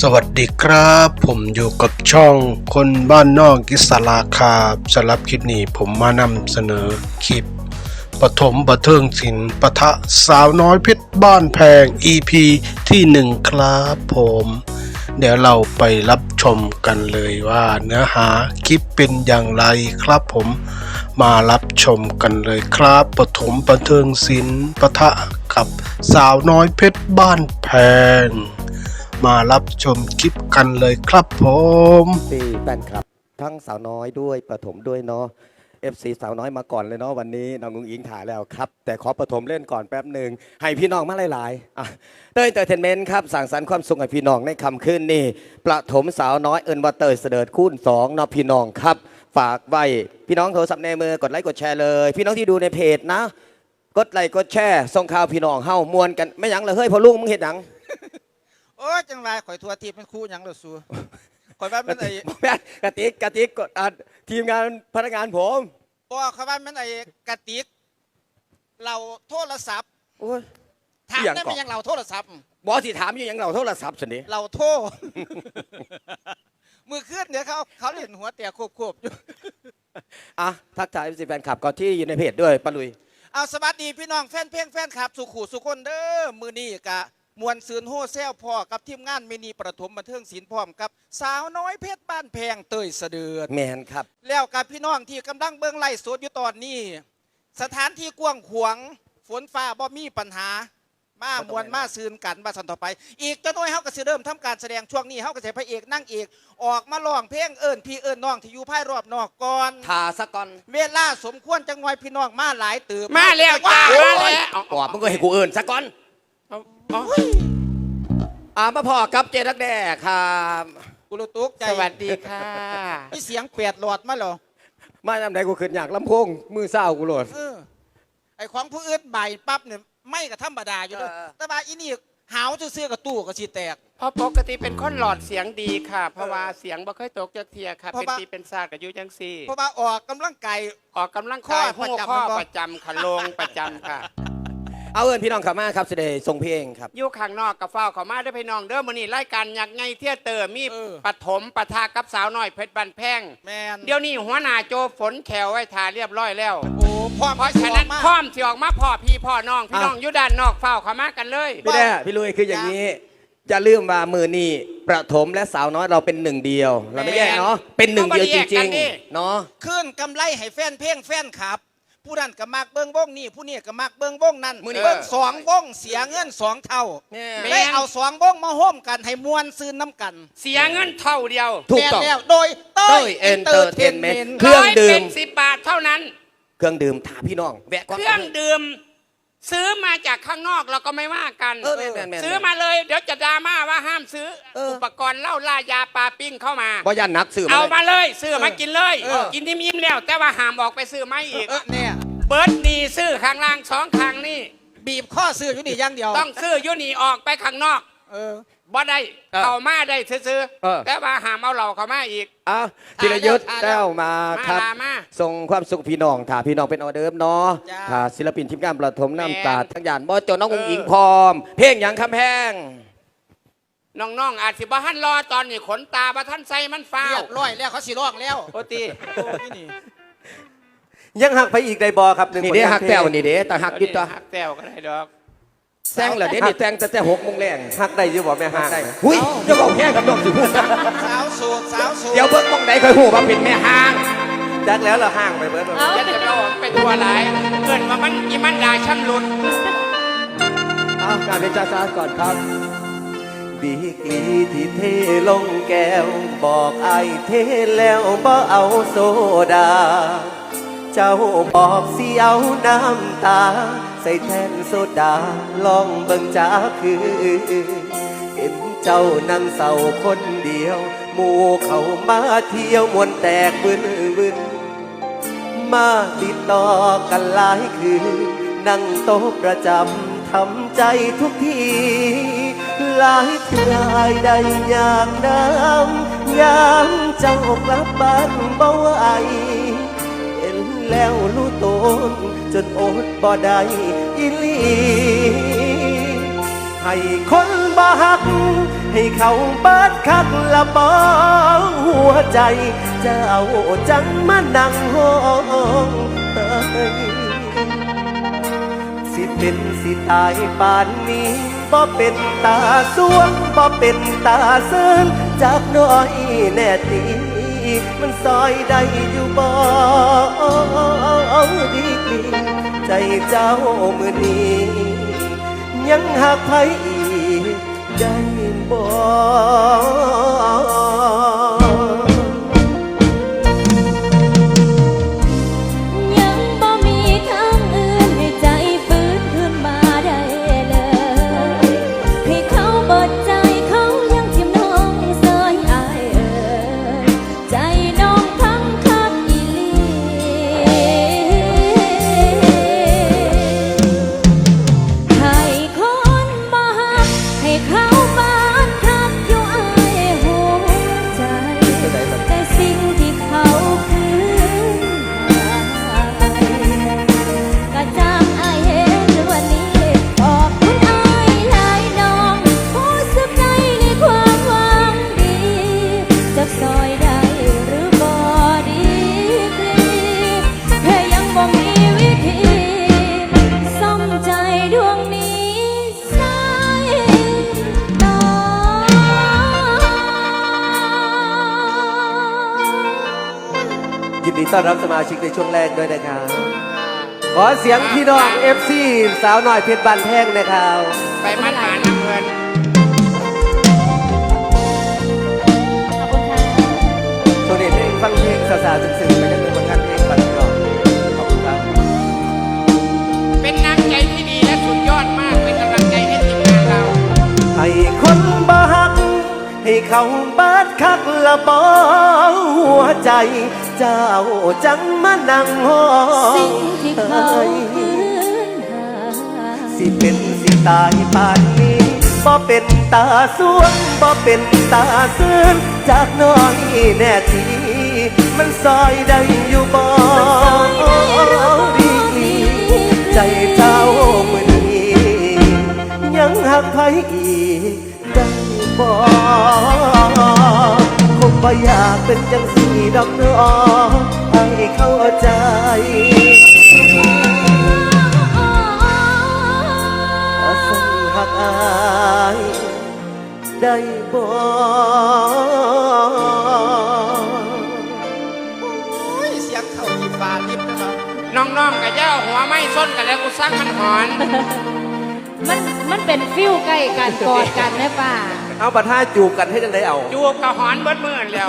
สวัสดีครับ ผมอยู่กับช่องคนบ้านนอกกิสลาคาบสำหรับคลิปนี้ผมมานำเสนอคลิปปฐมบันเทิงศิลป์ปะทะสาวน้อยเพชรบ้านแพง EP ที่หนึ่งครับผม เดี๋ยวเราไปรับชมกันเลยว่าเนื้อหาคลิปเป็นอย่างไรครับผมมารับชมกันเลยครับปฐมบันเทิงศิลป์ปะทะกับสาวน้อยเพชรบ้านแพง มารับชมคลิปกันเลยครับผมซีแฟนคลับ ทั้งสาวน้อยด้วยประถมด้วยเนาะ FC สาวน้อยมาก่อนเลยเนาะวันนี้น้องงุงอิงถ่ายแล้วครับ แต่ขอประถมเล่นก่อนแป๊บหนึ่งให้พี่น้องมาหลายๆอะเต้ยเตอร์เทนเมนต์ครับสั่งสรรค์ความสุขให้พี่น้องในคำขึ้นนี่ ประถมสาวน้อยเอิญวัตเตอร์เสดิร์ดคูณสองเนาะพี่น้องครับ ฝากไว้พี่น้องโทรศัพท์ในมือกดไลค์กดแชร์เลย พี่น้องที่ดูในเพจนะ กดไลค์กดแชร์ส่งข่าวพี่น้องเฮ้ามวนกันไม่ยั้งเลยเฮ้ยพอลุงมึงเห็นยัง โอ้ยจังไรข่อยทัวทีมเป็นครู่หยังเหรอสูข่อยว่ามันไอ้แม่นกระติกกระติกกดอะทีมงานพนักงานผมบอกเขาว่ามันไอ้กระติกเราโทรศัพท์โอ้ย ถามอิหยังได้ไหมก่อน ยังเราโทรศัพท์ บอสที่ถามอยู่หยังเราโทรศัพท์สินี่เราโทร มือขึ้นเดี๋ยวเขาเขาเล่นหัวเตี่ยควบๆอยู่อะทักทายสิแฟนคลับก่อนที่อยู่ในเพจด้วยปะลุย เอาสวัสดีพี่น้องแฟนเพลงแฟนคลับ สุขุสุคนเด้อมือนี้กะ มวนซืนโฮเซลพ่อกับทีมงานมินีประถมบันเทิงศิลป์พร้อมกับสาวน้อยเพชรบ้านแพงเตยเสดือดแมนครับ แล้วกับพี่น้องที่กำลังเบื้องไล่สดอยู่ตอนนี้ สถานที่กว้างขวางฝนฟ้าบ่มีปัญหามามวนมาซืนกันมาสันต่อไป อีกจะน้อยเฮาก็สิเริ่มทำการแสดงช่วงนี้เฮาก็จะพระเอกนั่งเอกออกมาร้องเพลงเอิญพี่เอิญน้องที่อยู่ภายรอบนอกก่อนทาสะก่อนเวลาสมควรจังหน่อยพี่น้องมาหลายตืบมาแล้วจ้าโอ้มายแล้วกว่ามึงก็ให้กูเอินสะก่อนเอาเอาอ่ามาพอกับเจดักแด่ครับกุลตุกใจสวัสดีค่ะมีเสียงเปียดหลอดมาเหรอมาทำไหนกูขึ้นอยากลำโพงมือเศร้ากูโหลดเออไอของผู้อื่นใบายปั๊บเนี่ยไม่กับธรรมดาอยู่เด้อเออแต่ว่าอีนี่หาวจะเสื้อกับตู้ก็สิแตกเพราะปกติเป็นคนหลอดเสียงดีค่ะ เพราะว่าเสียงบ่เคยตกจากเทียค่ะเพราะเป็นว่าปีเป็นศาสตร์กับยุจังซี่เพราะว่าออกกำลังกายออกกำลังข้กาอยประหัวจำข้อมันบ่ประจำค่ะลงประจำค่ะ เอาเอินพี่น้องขับมาครับเสได็จส่งเพลงครับ อยู่ข้างนอกกับเฝ้าเขามาได้อพี่น้องเด้อมื้อนี้รายการอยากไงเที่ยเตอร์มีเออ ปฐมปะทะกับสาวน้อยเพชรบันแพง แมนเดี๋ยวนี้หัวหน้าโจฝนแขวไว้ทาเรียบร้อยแล้ว โอ้พ่อเพราะฉะนั้นมากพร้อมสิออกมาพ่อพี่พ่อน้องพี่อะน้องอยู่ด้านนอกเฝ้าเขามากันเลย พี่แด่พี่ลุยคืออย่างนี้จะลืมว่ามือนี่ประถมและสาวน้อยเราเป็นหนึ่งเดียว เราไม่แยกเนาะเป็นหนึ่งเดียวจริงๆเนาะ ขึ้นกำไรให้แฟนเพลงแฟนครับ ผู้นั้นก็มักเบิ้งวงนี่ผู้นี้ก็มักเบิ้งวงนั่นมื้อนี้ เบิ้งสองวงเสียเงินสองเท่าแม่ได้เอาสองวงมาห่มกันให้มวนซื้นน้ำกันเสียเงินเท่าเดียวถูกต้อง แม่นแล้วโดยเต้เต้ยยเอนเตอร์เทนเมน Entertainment ต์เครื่องดื่มเป็นสิบบาทเท่านั้น เครื่องดื่มถามพี่น้องแวะก่อนเครื่องดื่ม ซื้อมาจากข้างนอกเราก็ไม่ว่ากัน เออแม่นแม่นแม่น ซื้อมาเลย เดี๋ยวจะดราม่าว่าห้ามซื้อเอออุ อุปกรณ์เหล้าล่ายาปลาปิ้งเข้ามา บ่ยันนักสื่อเอามามาเลย ซื้อมากินเลย เออ กินที่มิ้มแล้ว แต่ว่าห้ามออกไปซื้อไม่อีก เออเนี่ยเบิร์ดนี่ซื้อข้างล่างสองข้างนี่ บีบข้อซื้ออยู่นี่อย่างเดียวต้องซื้ออยุนี่ออกไปข้างนอก เออ บ่ได้เข้ามาได้ซื้อเออ ๆแต่ว่าห้ามเอาเหล้าเข้ามาอีก อะธีรยุทธ์ถ่ายแล้วแก้วมามาครับลามา ส่งความสุขพี่น้องถ้าพี่น้องเป็นออเดิร์ฟเนาะจ้า ถ้าศิลปินทีมงานประถมน้ำตาแม่นทั้งยานบ่โจน้องเออองอิงพร้อม เพลงหยังคำแพง น้องๆ อาจสิบ่ทันรอตอนนี้ขนตาบ่ทันใส่มันฟ้าเรีวยบร้อยแล้วเขาสิร้องแล้วโอตีโอ้ยนี่ยังหักไปอีกได้บอครับหนึ่งนี่ผลเด้งานหักเพลแต้วงนี่เด้แต่หักอยุตต่อหักแต้วก็ได้ดอก แซงเหรอเด้นี่แซงแต่แต่หกโมงแรงหักได้อยี่บ่แม่หักได้หุ้ยจะบอกแค่กับน้องสิพูดนะสาวโสดสาวโสดเดี๋ยวเบิ่งมองใดค่อยหูว่าเป็นแม่ห้างจักแล้วเราห่างไปเบิร์ดยันจะเอาเป็นตัวหลายเกินว่ามันอีมันด่าช่ำหลุดเอาการเป็นจ้าจ้าก่อนครับ ดีกรีที่เทลงแก้ว บอกไอายเทแล้วบ่เอาโซดา เจ้าบอกสิเอาน้ำตาใส่แทนโซดาลองเบิ่งจ้าคือเห็นเจ้านั่งเศร้าคนเดียว หมู่เขามาเที่ยวมวนแตกบึนบึนมาติดต่อกันหลายคืนนั่งโต๊ะประจำทำใจทุกทีหลายเทื่ออายได้อยางน้ำยามเจ้ากลับบ้านบ่ไหวเห็นแล้วรู้ตน จนอดบ่ได้อีหลีให้คนบ่หัก ให้เขาเบิดคักละบอหัวใจ เจ้าจังมานั่งห้องเอ้ยสิเป็นสิตายป่านนี้บ่เป็นตาสวงบ่เป็นตาเซินจากน้อยแน่ตีมันซอยได้อยู่บ่ดี ใจเจ้ามือนี้ ยังหักไผอีกได้บ่ อนรับสมาชิกในช่วงแรกด้วยนะครับ ขอเสียงพี่น้อง FC สาวหน่อยเพชรบานแท่งนะครับ ไปมันหาน้ำเงิน ขอบคุณค่ะช่วงนี้เพลงฟังเพลงสาวๆซึ้งๆไปกันเลยผลงานเพลงบันเทิงขอบคุณครับเป็นน้ำใจที่ดีและสุดยอดมาก เป็นกำลังใจให้ทีมงานเรา ให้คนบ่ฮัก ให้เขาเบิดคักละบ่หัวใจ เจ้าจังมานั่งห้อสิ่งที่เขาคืนหาสิเป็นสิตายปานนี้บ่เป็นตาสวงบ่เป็นตาซื่นจากน้อยแน่ทีมันซอยได้อยู่บ่ดีใจเจ้ามือนี้ยังหักไผอีกได้บ่ บ่อยากเป็นจังสีดอกน้อให้เข้าใจสังหักอายได้บ่โอ้ยเสียงเขาอีฟ้าลิบนะครับน้องๆกับเจ้าหัวไม่ส้นกันแล้วกูสร้างมันหอน มันมันเป็นฟิลใกล้กันกอดกันแม่ป่า เอาบัดท่าจูบกันให้จังได้เอา จูบกับหอนเบิดมื่นแล้ว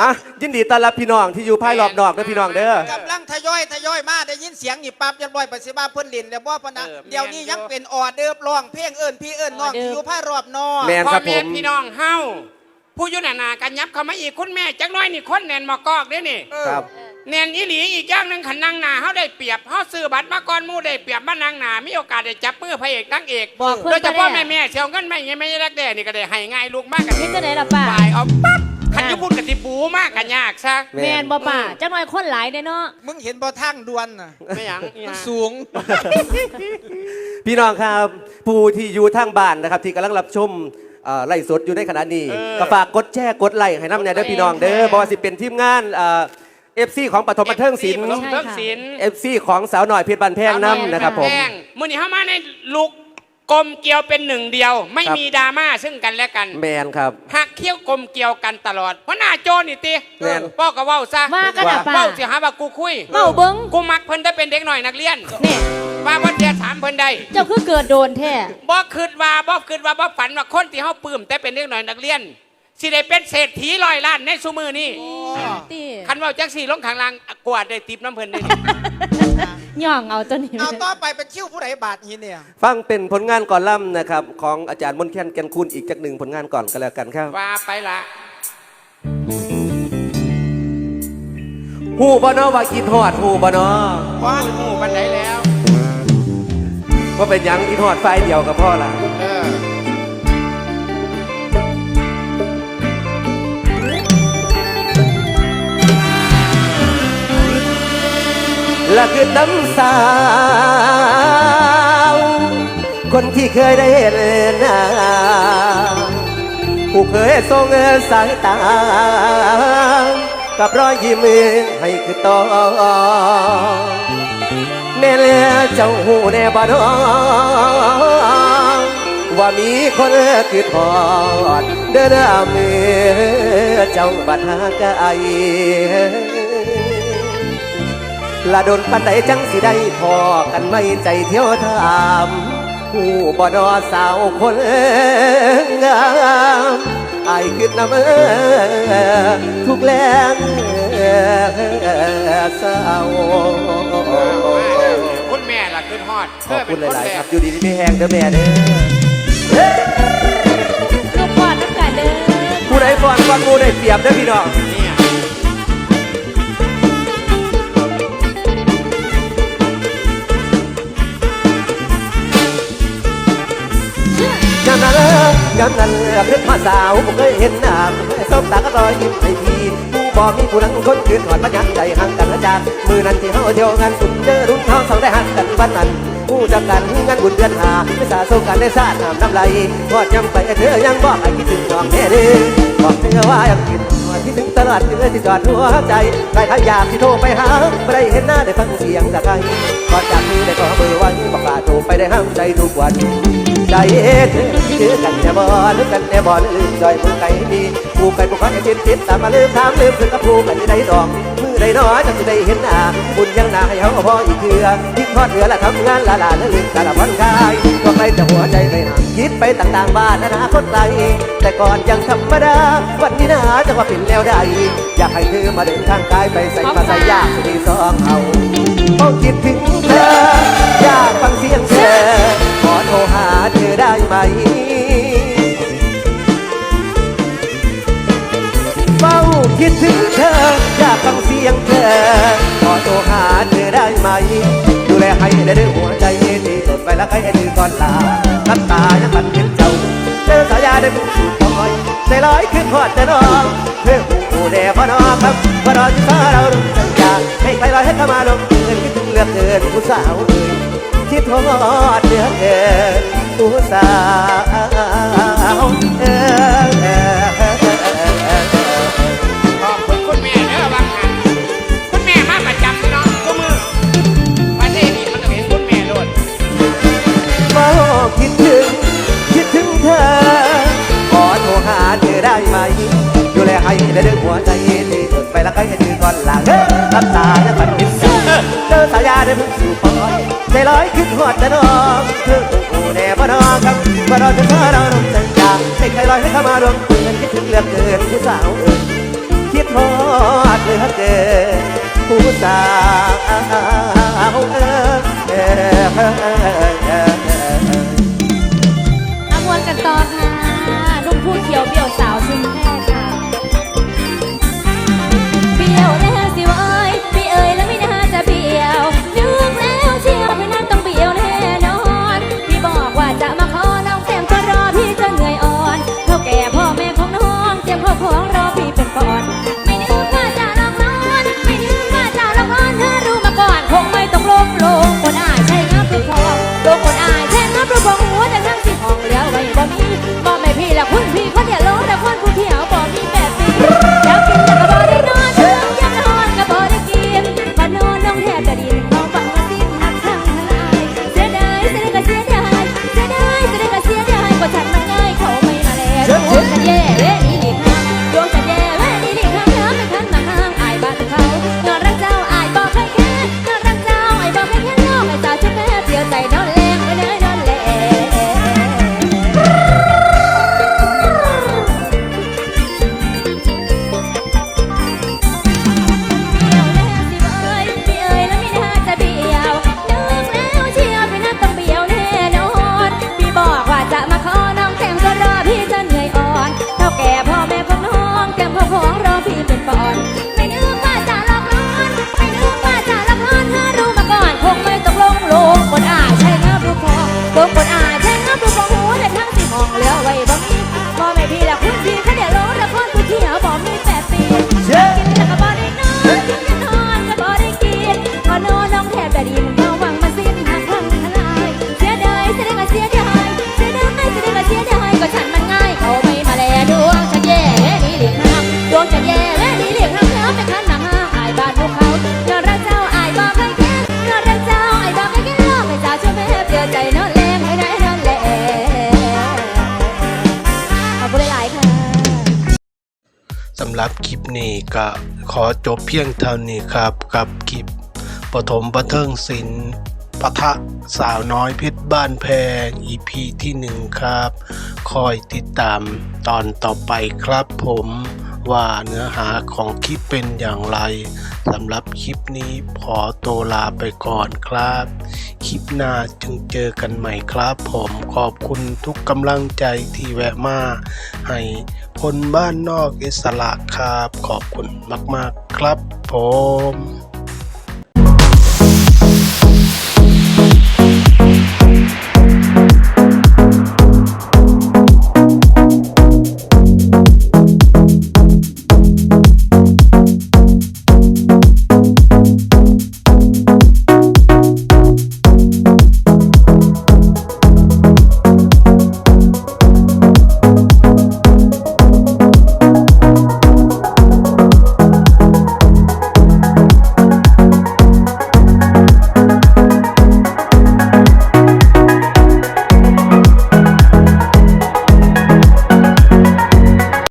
อะยินดีต้อนรับพี่น้องที่อยู่ภายรอบนอกเด้อพี่น้องเด้อ กำลังทยอยทยอยมาได้ยินเสียงนี่ปั๊บยันบ่อยไปสิบ้าเพิ่นลินแล้วบ่พะนะเออ เดี๋ยวนี้ยังเป็นออเดิร์ฟร้องเพลงเอิ้นพี่เอิ้นน้องออเดิร์ฟที่อยู่ภายรอบนอกแม่นพ่อครับผแม่ม พี่น้องเฮาผู้อยุนานากันยับเข้ามาอีกคุณแม่จักหน้อยนี่คนแนนหมอกอกเด้อนี่ เออครับ แนนอีหลีอีกอย่างหนึ่งขันนางหนาเฮาได้เปรียบเฮาซื้อบัตรมาก่อนหมู่ได้เปรียบมานางหนามีโอกาสได้จับมือพระเอกนางเอกบอกเพิ่นโดยเฉพาะไปแล้วแม่แม่ๆเสียวเงินไม่ยังไม่รักแด่นี่ก็ได้ให้ง่ายลูกมากกันเฮ็ดจังไดล่ะป้า ฝ่ายเอาปั๊บขันอยุพูดกับติบูมากกันยากซะแม่นบ่ป้าจักหน่อยคนหลายเด้เนาะ มึงเห็นบ่ทางด่วนน่ะไม่หยังมันสูง พี่น้องครับผู้ที่อยู่ทางบ้านนะครับ ที่กำลังรับชมเอ่อไล่สดอยู่ในขณะนี้ก็ฝากกดแชร์กดไลค์ให้น้ำเนี่ยเด้อพี่น้องเด้อบอกว่าสิเป็นทีมงานเอ ฟซีของปฐมบันเทิงศิลป์ปฐมบันเทิงศิลป์เอฟซีของสาวหน่อยเพชรบันแพงน้ำนะครับผมแพงมื่อนี้เฮามาในลุกกลมเกลียวเป็นหนึ่งเดียว ไม่ครับมีดราม่าซึ่งกันและกันแมนครับหักเขี้ยวกลมเกลียวกันตลอดเพราะหน้าโจนี่ติแม่นพ่อก็เว้าซะว่ากันน่ะป้าเว้าสิหาว่ากูคุยเมาเบิ่งกูมักเพิ่นได้เป็นเด็กหน่อยนักเรียนนี่ว่าวันเดียวถามเพิ่นได้เจ้าคือเกิดโดนแท้บ่คิดว่าบ่คิดว่าบ่ฝันว่าคนที่เฮาปลื้มแต่เป็นเด็กหน่อยนักเรียน สิได้เป็นเศรษฐีร้อยล้านในซุมือนี้ติคันเว่าจักสี่ลงข้างล่างกวาดได้ติบน้ำเพิ่นได้นี่ ย่องเอาตัวนี้เอาต่อไปเป็นคิวผู้ใดบาทหินเนี่ย ฟังเป็นผลงานก่อนล่ำนะครับ ของอาจารย์มนต์แคนแก่นคุณอีกจากหนึ่งผลงานก่อนก็แล้วกันครับ ว่าไปละ หูบ่เนาะว่ากินหอดหูบ่เนาะว่าหมู่บันไดแล้ว ว่าเป็นหยังกินหอดไฟเดียวกับพ่อละเออ และคือน้ำสาว คนที่เคยได้เห็นนาผู้เคยส่งสายตา กับรอยยิ้มให้คือต่อแน่แล้วเจ้าหูแน่บ่น้องว่ามีคนคือทอด เดินเมื่อเจ้าบัดหากไอ ละโดนปันใดจังสิได้พอกันไม่ใจเที่ยวถามผู้บ่ดอสาวคนงามอายขึ้นนำเออทุกแรงเศร้าคุณแม่ล่ะขึ้นฮอดขอบคุณหเธเป็นนลายๆแกครับ อยู่ดีๆไม่แห้งเด้อแม่เด้อลูกก่อนน้ำกันเด้อผู้ใดฟ้อนฟังผู้ใดเปรียบเด้อพี่น้องามนั้นขึ้นมาสาวผมเคยเห็นหน้าผมเคยสบตาก็รอยยิ้มให้ทีผู้บ่มีผู้นั้นคนคืนหอดมายันใจห่างกันนะจากมือนั้นที่เฮาเที่ยวงานสุดเจอรุ่นเฮาสองได้หักกันวันนั้นผู้จักกันงานบุญเดือนหาไม่สาโซกันได้สาดน้ำน้ำไหลทอดยำไปเธอยังบอกให้คิดถึงน้องแน่เด้อบอกเธอว่ายังคิดว่าคิดถึงตลอดเธอที่จอดหัวใจใครถ้าอยากที่โทรไปหาไม่ได้เห็นหน้าได้ฟังเสียงจากใครก่อนจากนี้ได้ขอเบอร์ไว้บอกกล้าโทรไปได้ห้ามใจทุกวัน ใจเอ็ดคือกันแน่บ่ลืมกันแน่บ่ลืมจอยมือไก่ดีผู้ไก่ผู้ขอให้จิตจิตตามมาลืมถามลืมถึงกับผู้ไก่ได้ดอกมือได้น้อยจะได้เห็นหน้าบุญยังหนาให้เขาพออีกเถื่อคิดทอดเรือและทำงานละลาลืมแต่ละวันกายก็ไปแต่หัวใจไปห่างคิดไปต่างๆบ้านอนาคตไกลแต่ก่อนยังธรรมดาวันนี้นะจะว่าเป็นแล้วใดอยากให้เธอมาเดินทางกายไปใส่มาใส่ยากสุดสองเอาโอ้คิดถึง ได้ด้วยหัวใจที่จดไปแล้วให้ดื้อก่อนลาน้ำตายังมันเป็นเจ้าเจอสายาได้บุกสู่ปอยใจลอยขึ้นหอดแต่น้องเพื่อผู้แด่พ่อนอครับพ่อนองที่ฟ้าเราลงสัญญาให้ใครลอยให้เข้ามาลงเกินคิดถึงเลือกเกินผู้สาวเอ่ยคิดทอดเลือกเกินผู้สาวเอ่ย ให้ได้ด้วยหัวใจที่จดไปแล้วใครให้ดื้อก่อนหลังเฮ้ยน้ำตาจะปัดพิษเจอสายาได้พึ่งสู่ปอยใจลอยขึ้นหอดแต่น้องเพื่อผู้แน่พ่อน้องครับพ่อน้องจะพาเราลงสัญญาให้ใครลอยให้เข้ามารวมกลุ่มกันคิดถึงเหลืองเกินผู้สาวเอ่ยคิดทอดเหลือเกินผู้สาวเอ่ยอามวนกันต่อค่ะนุ่มผู้เขียวเบี้ยวสาวชุมแพ ยวแน่ นี้ก็ขอจบเพียงเท่านี้ครับกับคลิปปฐมประเทิงศิลป์ปะทะสาวน้อยเพชรบ้านแพง EP ที่หนึ่งครับ คอยติดตามตอนต่อไปครับผมว่าเนื้อหาของคลิปเป็นอย่างไร สำหรับคลิปนี้ขอตัวลาไปก่อนครับ คลิปหน้าจึงเจอกันใหม่ครับ ผมขอบคุณทุกกำลังใจที่แวะมา ให้คนบ้านนอกอิสระครับ ขอบคุณมาก ๆ ครับผม